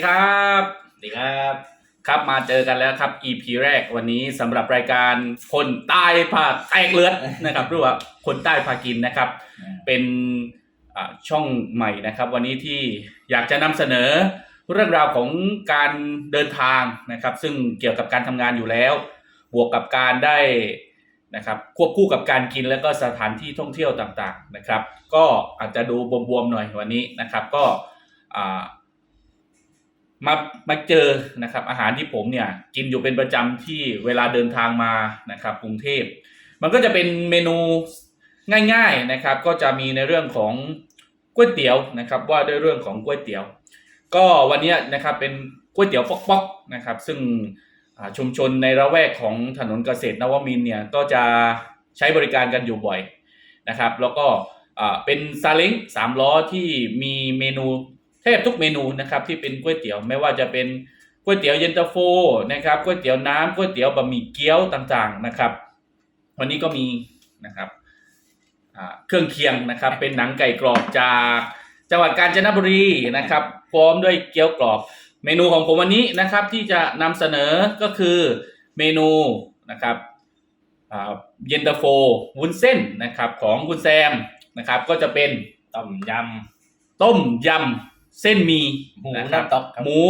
ดีครับสวัสดีครับ ครับมาเจอกันแล้วครับ EP แรกวันนี้สำหรับรายการคนใต้พาแตกเลือดนะครับหรือว่าคนใต้พากินนะครับ เป็นอ่าช่องใหม่นะครับ วันนี้ที่อยากจะนำเสนอเรื่องราวของการเดินทางนะครับ ซึ่งเกี่ยวกับการทำงานอยู่แล้ว บวกกับการได้นะครับควบคู่กับการกินแล้วก็สถานที่ท่องเที่ยวต่างๆนะครับ ก็อาจจะดูบวมๆหน่อยวันนี้นะครับ ก็อ่า มามาเจอนะครับอาหารที่ผมเนี่ยกินอยู่เป็นประจำที่เวลาเดินทางมานะครับกรุงเทพ มันก็จะเป็นเมนูง่ายๆนะครับ ก็จะมีในเรื่องของก๋วยเตี๋ยวนะครับว่าด้วยเรื่องของก๋วยเตี๋ยว ก็วันนี้นะครับเป็นก๋วยเตี๋ยวป๊อกๆนะครับ ซึ่งชุมชนในระแวกของถนนเกษตรนวมินเนี่ยก็จะใช้บริการกันอยู่บ่อยนะครับ แล้วก็เป็นซาเล้งสามล้อที่มีเมนู แทบทุกเมนูนะครับที่เป็นก๋วยเตี๋ยวไม่ว่าจะเป็นก๋วยเตี๋ยวเย็นตาโฟนะครับก๋วยเตี๋ยวน้ำก๋วยเตี๋ยวบะหมี่เกี๊ยวต่างๆนะครับ วันนี้ก็มีนะครับเครื่องเคียงนะครับเป็นหนังไก่กรอบจากจังหวัดกาญจนบุรีนะครับพร้อมด้วยเกี๊ยวกรอบ เมนูของผมวันนี้นะครับที่จะนำเสนอก็คือเมนูนะครับเย็นตาโฟวุ้นเส้นนะครับของคุณแซมนะครับก็จะเป็นต้มยำต้มยำ เส้นหมีำหมูนะครับน้ำตกครับ หมู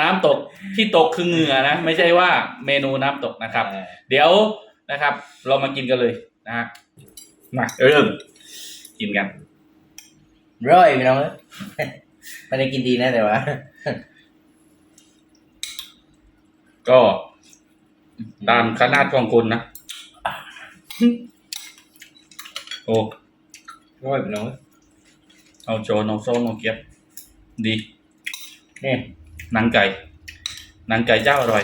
น้ำตกที่ตกคือเหงื่อนะ ไม่ใช่ว่าเมนูน้ำตกนะครับ เออเดี๋ยวนะครับ เรามากินกันเลยนะฮะมาเริ่มกินกัน ร่อยพี่น้องเอ้ย ไม่ได้กินดีนะแต่ว่าก็ตามขนาดของคุณนะโอ้ร่อยพี่น้องเอ้ยเอาโจนเอาโซ่เอาเก็บ ดีนี่หนังไก่หนังไก่เจ้าอร่อย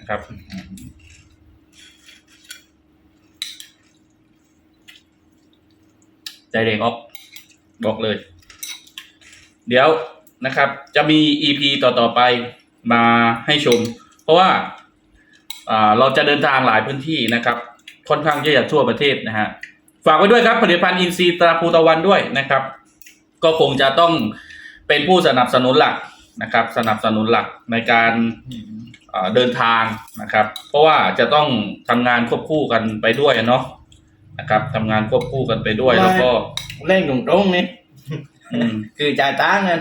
นะครับใจเร่งออกบอกเลย เดี๋ยวนะครับ จะมี EP ต่อๆไปมาให้ชม เพราะว่าอ่าเราจะเดินทางหลายพื้นที่นะครับ ค่อนข้างที่จะทั่วประเทศนะฮะ ฝากไว้ด้วยครับผลิตภัณฑ์อินทรีย์ตราภูตะวันด้วยนะครับ ก็คงจะต้อง เป็นผู้สนับสนุนหลักนะครับ สนับสนุนหลักในการเอ่อเดินทางนะครับ เพราะว่าจะต้องทำงานควบคู่กันไปด้วยเนาะนะครับทำงานควบคู่กันไปด้วยแล้วก็เล่นตรงๆนี่อืมคือจ่ายตังค์กัน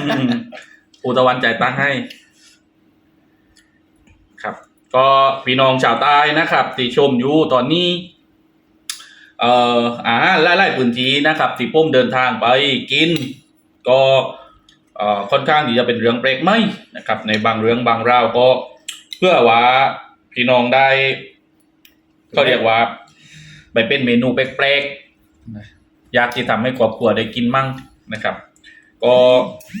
อืมปูตะวันจ่ายตังค์ให้ ครับ ก็พี่น้องชาวใต้นะครับที่ชมอยู่ตอนนี้ เอ่ออาหารหลายๆพื้นที่นะครับ ที่ผมเดินทางไปกิน ก็เอ่อค่อนข้างที่จะเป็นเรื่องแปลกไหมนะครับ ในบางเรื่องบางราวก็เพื่อว่าพี่น้องได้เขาเรียกว่า ไปเป็นเมนูแปลกๆอยากที่ทำให้ครอบครัวได้กินมั่งนะครับ ก็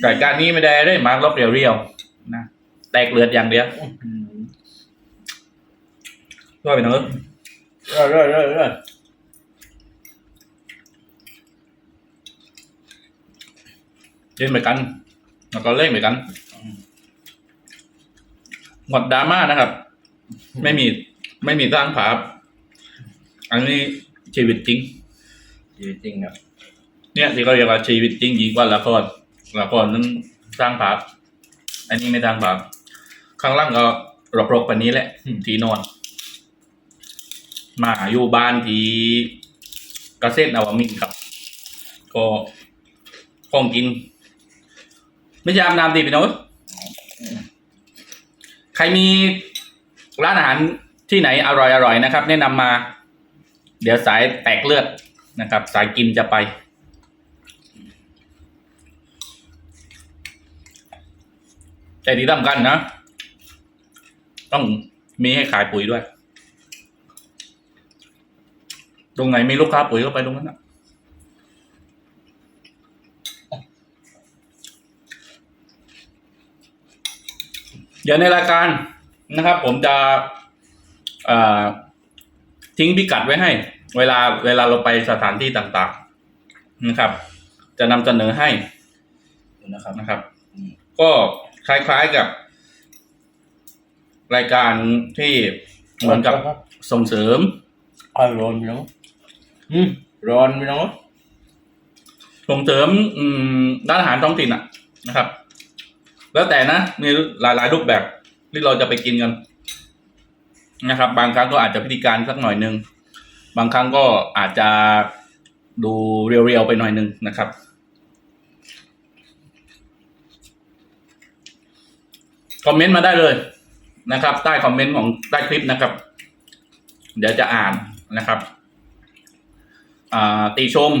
รายการนี้ไม่ได้ได้มากรอบเรียวๆนะแตกเลือดอย่างเดียวก็เป็นเนื้อร่อยร่อยร่อยร่อย เล่นไปกัน แล้วก็เล่นไปกัน หมดดราม่านะครับ ไม่มีไม่มีสร้างภาพ อันนี้ชีวิตจริงจริงครับ เนี่ยที่เขาเรียกว่าชีวิตจริงยิ่งกว่าละครละครนั้นสร้างภาพ อันนี้ไม่สร้างภาพ ข้างล่างก็รกๆปานนี้แหละที่นอน มาอยู่บ้านที่เกษตรนวมินทร์ครับ ก็ของกิน ไม่ใช่อาบน้ำดีพี่น้องใครมีร้านอาหารที่ไหนอร่อยๆนะครับ แนะนำมา เดี๋ยวสายแตกเลือดนะครับ สายกินจะไป แต่ที่สำคัญนะ ต้องมีให้ขายปุ๋ยด้วย ตรงไหนมีลูกค้าปุ๋ยก็ไปตรงนั้นนะ ดี๋ยวในรายการนะครับ ผมจะเอ่อทิ้งพิกัดไว้ให้ เวลาเวลาเราไปสถานที่ต่างๆนะครับ จะนำเสนอให้นะครับนะครับอืมก็คล้ายๆกับ รายการที่เหมือนกับส่งเสริมอร่อยพี่น้องอืมร้อนพี่น้องส่งเสริมอืมร้านอาหารท้องถิ่นอะนะครับ แล้วแต่นะมีหลายๆรูปแบบที่เราจะไปกินกันนะครับ บางครั้งก็อาจจะพิธีการสักหน่อยหนึ่งบางครั้งก็อาจจะดูเรียวๆไปหน่อยหนึ่งนะครับคอมเมนต์มาได้เลยนะครับ ใต้คอมเมนต์ของใต้คลิปนะครับ เดี๋ยวจะอ่านนะครับอ่าติชม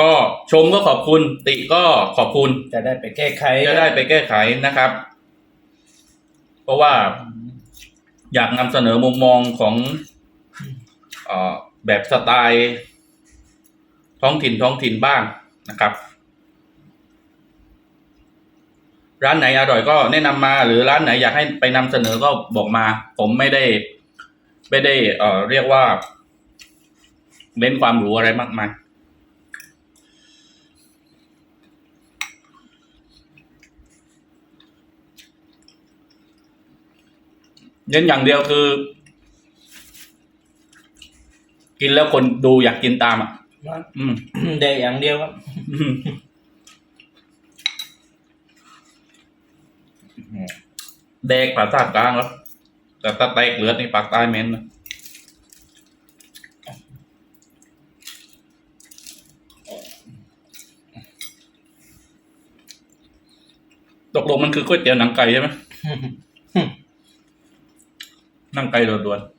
ก็ชมก็ขอบคุณ ติก็ขอบคุณ จะได้ไปแก้ไขจะได้ไปแก้ไขนะครับ เพราะว่าอยากนำเสนอมุมมองของเออแบบสไตล์ท้องถิ่นท้องถิ่นบ้างนะครับ ร้านไหนอร่อยก็แนะนำมาหรือร้านไหนอยากให้ไปนำเสนอก็บอกมา ผมไม่ได้ ไม่ได้เอ่อเรียกว่าเล่นความรู้อะไรมากมาย เน้นอย่างเดียวคือ กินแล้วคนดูอยากกินตามอะอืมได้อย่างเดียวครับอืมแดกภาษากลางแล้วแต่ถ้าแตกเลือดนี่ปากใต้เม้นนะตกลงมันคือก๋วยเตี๋ยวหนังไก่ใช่ไหมห นั่งไก่ด่วนๆ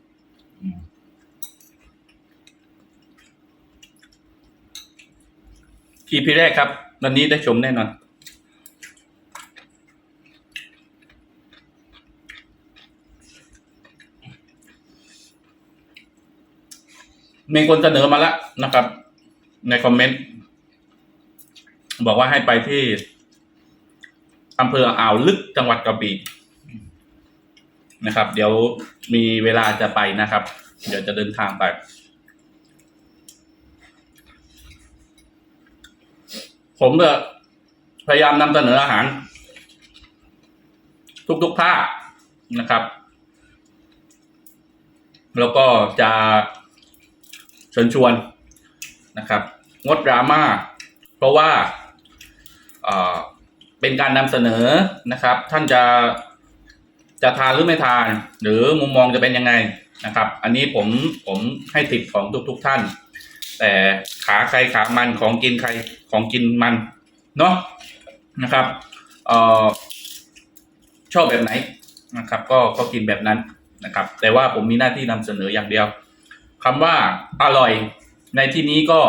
EP แรกครับ วันนี้ได้ชมแน่นอน มีคนเสนอมาแล้วนะครับ ในคอมเมนต์ บอกว่าให้ไปที่อำเภออ่าวลึกจังหวัดกระบี่ นะครับ เดี๋ยวมีเวลาจะไปนะครับ เดี๋ยวจะเดินทางไป ผมก็พยายามนำเสนออาหาร ทุกๆภาคนะครับ แล้วก็จะเชิญชวนนะครับ งดดราม่าเพราะว่าเป็นการนำเสนอนะครับ ท่านจะ จะทานหรือไม่ทาน หรือมุมมองจะเป็นยังไงนะครับ อันนี้ผมผมให้ติดของทุกๆท่าน แต่ขาใครขามันของกินใครของกินมันเนาะนะครับเอ่อชอบแบบไหนนะครับ ก็ก็กินแบบนั้นนะครับ แต่ว่าผมมีหน้าที่นำเสนออย่างเดียวคำว่าอร่อยในที่นี้ก็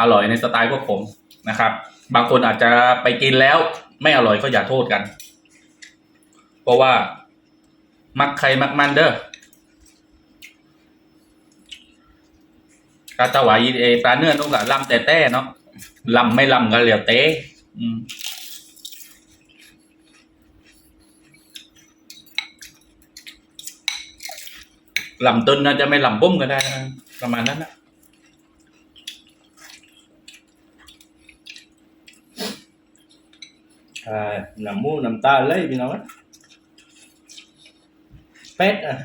อร่อยในสไตล์พวกผมนะครับ บางคนอาจจะไปกินแล้วไม่อร่อยก็อย่าโทษกัน เพราะว่า มักใครมักมันเด้อกาตะหวายเอปลาเนื้อนุ่งกับลำแต่แต่เนาะลำไม่ลำก็เหลียวเต้ลำต้นน่าจะไม่ลำปุ้มก็ได้นะประมาณนั้นนะอ่าน้ำมูกน้ำตาเลยพี่น้อง เป็ดอะ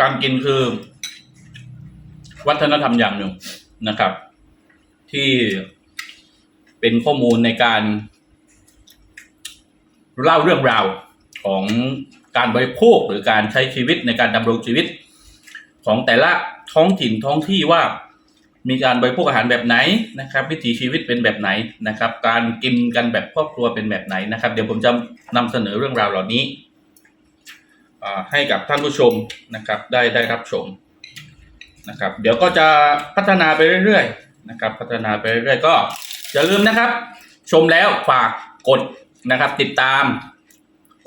การกินคือ วัฒนธรรมอย่างหนึ่งนะครับ ที่เป็นข้อมูลในการเล่าเรื่องราวของการบริโภคหรือการใช้ชีวิตในการดำรงชีวิต ของแต่ละท้องถิ่นท้องที่ว่า มีการบริโภคอาหารแบบไหนนะครับ วิถีชีวิตเป็นแบบไหนนะครับ การกินกันแบบครอบครัวเป็นแบบไหนนะครับ เดี๋ยวผมจะนำเสนอเรื่องราวเหล่านี้ให้กับท่านผู้ชมนะครับ ได้ได้รับชมนะครับ เดี๋ยวก็จะพัฒนาไปเรื่อยๆนะครับ พัฒนาไปเรื่อยๆก็อย่าลืมนะครับ ชมแล้วฝากกดนะครับ ติดตาม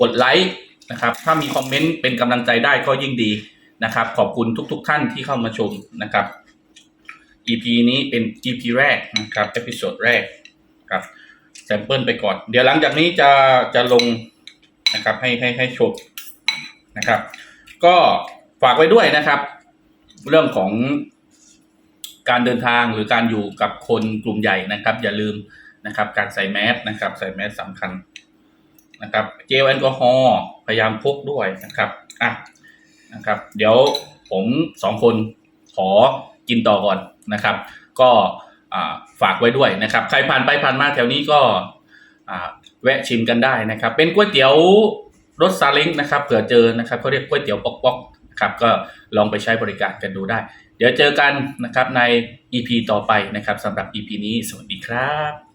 กดไลค์นะครับ ถ้ามีคอมเมนต์เป็นกำลังใจได้ก็ยิ่งดีนะครับ ขอบคุณทุก ๆ ท่านที่เข้ามาชมนะครับ EP นี้เป็น EP แรกนะครับเอพิโซดแรกครับแซมเปิลไปก่อน เดี๋ยวหลังจากนี้จะจะลงนะครับให้ให้ให้ชมนะครับ ก็ฝากไว้ด้วยนะครับ เรื่องของการเดินทางหรือการอยู่กับคนกลุ่มใหญ่นะครับ อย่าลืมนะครับ การใส่แมสนะครับ ใส่แมสสำคัญนะครับเจลแอลกอฮอล์พยายามพกด้วยนะครับอะนะครับ เดี๋ยวผมสองคนขอกินต่อก่อน นะครับ ก็ฝากไว้ด้วยนะครับ ใครผ่านไปผ่านมาแถวนี้ก็แวะชิมกันได้นะครับ เป็นก๋วยเตี๋ยวรสซาเล้งนะครับเผื่อเจอนะครับเขาเรียกก๋วยเตี๋ยวปอกปอกๆครับก็ลองไปใช้บริการกันดูได้ เดี๋ยวเจอกันนะครับใน EP ต่อไปนะครับสำหรับ EP นี้สวัสดีครับ